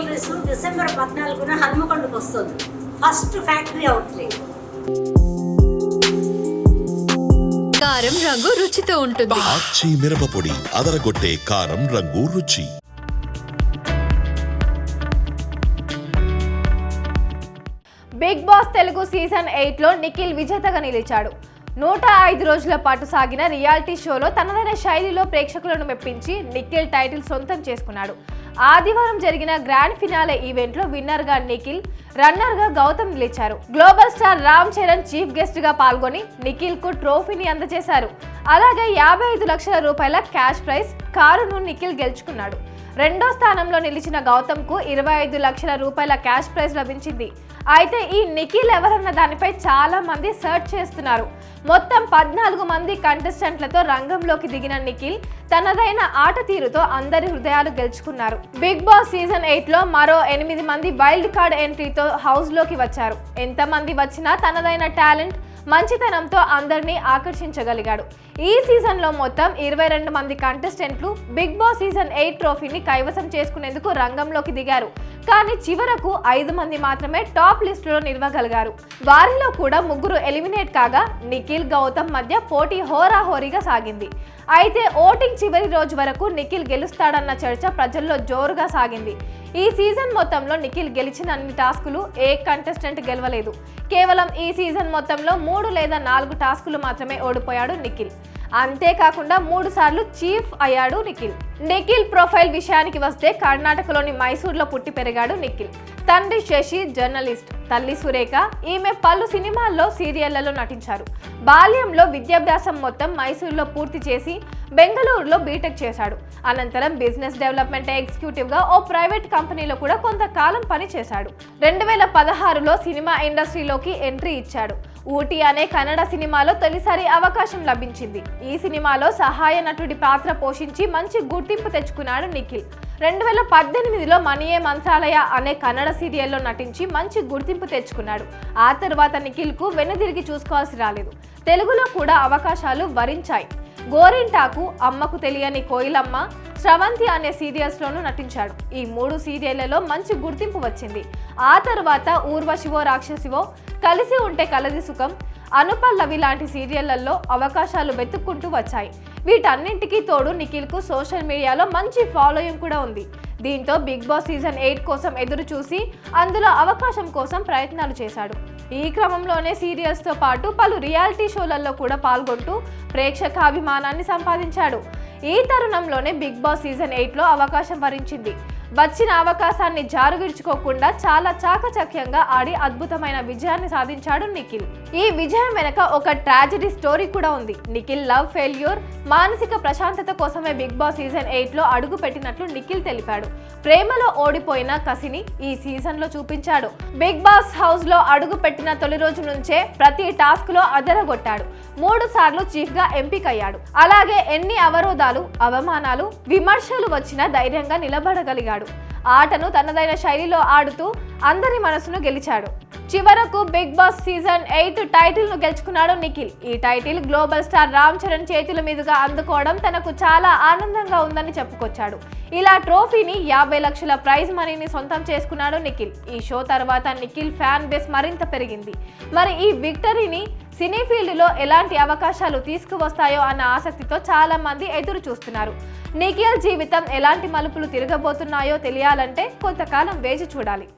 Jewelleries December పద్నాలుగున హన్మకొండకు వస్తుంది. First factory outlet కారం రంగు రుచితో ఉంటుంది. మిరపపొడి అదరగొట్టే కారం రంగు రుచి. బిగ్ బాస్ తెలుగు సీజన్ ఎయిట్లో నిఖిల్ విజేతగా నిలిచాడు. నూట ఐదు రోజుల పాటు సాగిన రియాలిటీ షోలో తనదైన శైలిలో ప్రేక్షకులను మెప్పించి నిఖిల్ టైటిల్ సొంతం చేసుకున్నాడు. ఆదివారం జరిగిన గ్రాండ్ ఫినాలే ఈవెంట్లో విన్నర్గా నిఖిల్ రన్నర్గా గౌతమ్ నిలిచారు. Global star Ram Charan chief గెస్ట్గా పాల్గొని నిఖిల్కు ట్రోఫీని అందజేశారు. అలాగే యాభై ఐదు లక్షల రూపాయల క్యాష్ ప్రైజ్ కారును నిఖిల్ గెలుచుకున్నాడు. రెండో స్థానంలో నిలిచిన గౌతమ్కు ఇరవై ఐదు లక్షల రూపాయల క్యాష్ ప్రైజ్ లభించింది. అయితే ఈ నిఖిల్ ఎవరన్న దానిపై చాలా మంది సెర్చ్ చేస్తున్నారు. మొత్తం పద్నాలుగు మంది కంటెస్టెంట్లతో రంగంలోకి దిగిన నిఖిల్ తనదైన ఆట తీరుతో అందరి హృదయాలు గెలుచుకున్నారు. బిగ్ బాస్ సీజన్ ఎయిట్లో మరో ఎనిమిది మంది వైల్డ్ కార్డ్ ఎంట్రీతో హౌస్లోకి వచ్చారు. ఎంతమంది వచ్చినా తనదైన టాలెంట్ మంచితనంతో అందరినీ ఆకర్షించగలిగాడు. ఈ సీజన్లో మొత్తం ఇరవై రెండు మంది కంటెస్టెంట్లు బిగ్ బాస్ సీజన్ ఎయిట్ ట్రోఫీని కైవసం చేసుకునేందుకు రంగంలోకి దిగారు. కానీ చివరకు ఐదు మంది మాత్రమే టాప్ లిస్టులో నిలవగలిగారు. వారిలో కూడా ముగ్గురు ఎలిమినేట్ కాగా నిఖిల్ గౌతమ్ మధ్య పోటీ హోరాహోరీగా సాగింది. అయితే ఓటింగ్ చివరి రోజు వరకు నిఖిల్ గెలుస్తాడన్న చర్చ ప్రజల్లో జోరుగా సాగింది. ఈ సీజన్ మొత్తంలో నిఖిల్ గెలిచిన అన్ని టాస్కులు ఏ కంటెస్టెంట్ గెలవలేదు. కేవలం ఈ సీజన్ మొత్తంలో మూడు లేదా నాలుగు టాస్కులు మాత్రమే ఓడిపోయాడు నిఖిల్. అంతేకాకుండా మూడు సార్లు చీఫ్ అయ్యాడు నిఖిల్. నిఖిల్ ప్రొఫైల్ విషయానికి వస్తే కర్ణాటకలోని మైసూర్లో పుట్టి పెరిగాడు నిఖిల్. తండ్రి శశి జర్నలిస్ట్ తల్లి సురేఖ ఈమె పలు సినిమాల్లో సీరియళ్ళలో నటించారు. బాల్యంలో విద్యాభ్యాసం మొత్తం మైసూర్లో పూర్తి చేసి బెంగళూరులో బీటెక్ చేశాడు. అనంతరం బిజినెస్ డెవలప్మెంట్ ఎగ్జిక్యూటివ్గా ఓ ప్రైవేట్ కంపెనీలో కూడా కొంతకాలం పనిచేశాడు. రెండు వేల పదహారులో సినిమా ఇండస్ట్రీలోకి ఎంట్రీ ఇచ్చాడు. ఊటీ అనే కన్నడ సినిమాలో తొలిసారి అవకాశం లభించింది. ఈ సినిమాలో సహాయ నటుడి పాత్ర పోషించి మంచి గుర్తింపు తెచ్చుకున్నాడు నిఖిల్. రెండు వేల పద్దెనిమిదిలో మనీయే మంత్రాలయ అనే కన్నడ సీరియల్లో నటించి మంచి గుర్తింపు తెచ్చుకున్నాడు. ఆ తర్వాత నిఖిల్కు వెనుదిరిగి చూసుకోవాల్సి రాలేదు. తెలుగులో కూడా అవకాశాలు వరించాయి. గోరింటాకు అమ్మకు తెలియని కోయిలమ్మ స్రవంతి అనే సీరియల్స్లోనూ నటించాడు. ఈ మూడు సీరియళ్ళలో మంచి గుర్తింపు వచ్చింది. ఆ తర్వాత ఊర్వశివో రాక్షసివో కలిసి ఉంటే కలది సుఖం అనుపల్లవి లాంటి సీరియళ్ళలో అవకాశాలు వెతుక్కుంటూ వచ్చాయి. వీటన్నింటికీ తోడు నిఖిల్కు సోషల్ మీడియాలో మంచి ఫాలోయింగ్ కూడా ఉంది. దీంతో బిగ్ బాస్ సీజన్ ఎయిట్ కోసం ఎదురు చూసి అందులో అవకాశం కోసం ప్రయత్నాలు చేశాడు. ఈ క్రమంలోనే సీరియల్స్తో పాటు పలు రియాలిటీ షోలలో కూడా పాల్గొంటూ ప్రేక్షకాభిమానాన్ని సంపాదించాడు. ఈ తరుణంలోనే బిగ్ బాస్ సీజన్ ఎయిట్లో అవకాశం వరించింది. వచ్చిన అవకాశాన్ని జారుగిడ్చుకోకుండా చాలా చాకచక్యంగా ఆడి అద్భుతమైన విజయాన్ని సాధించాడు నిఖిల్. ఈ విజయం వెనక ఒక ట్రాజడీ స్టోరీ కూడా ఉంది. నిఖిల్ లవ్ ఫెయిల్యూర్ మానసిక ప్రశాంతత కోసమే బిగ్ బాస్ సీజన్ ఎయిట్లో అడుగు పెట్టినట్లు నిఖిల్ తెలిపాడు. ప్రేమలో ఓడిపోయిన కసిని ఈ సీజన్లో చూపించాడు. బిగ్ బాస్ హౌస్లో అడుగు పెట్టిన తొలి రోజు నుంచే ప్రతి టాస్క్లో అదరగొట్టాడు. మూడు సార్లు చీఫ్గా ఎంపికయ్యాడు. అలాగే ఎన్ని అవరోధాలు అవమానాలు విమర్శలు వచ్చినా ధైర్యంగా నిలబడగలిగాడు. ఆటను తనదైన శైలిలో ఆడుతూ అందరి మనసును గెలిచాడు. చివరకు బిగ్ బాస్ సీజన్ ఎయిట్ టైటిల్ను గెలుచుకున్నాడు నిఖిల్. ఈ title global star Ram Charan చేతుల మీదుగా అందుకోవడం తనకు చాలా ఆనందంగా ఉందని చెప్పుకొచ్చాడు. ఇలా ట్రోఫీని యాభై లక్షల ప్రైజ్ మనీని సొంతం చేసుకున్నాడు నిఖిల్. ఈ షో తర్వాత నిఖిల్ ఫ్యాన్ బేస్ మరింత పెరిగింది. మరి ఈ విక్టరీని సినీ ఫీల్డ్లో ఎలాంటి అవకాశాలు తీసుకువస్తాయో అన్న ఆసక్తితో చాలా మంది ఎదురు చూస్తున్నారు. నిఖిల్ జీవితం ఎలాంటి మలుపులు తిరగబోతున్నాయో తెలియాలంటే కొంతకాలం వేచి చూడాలి.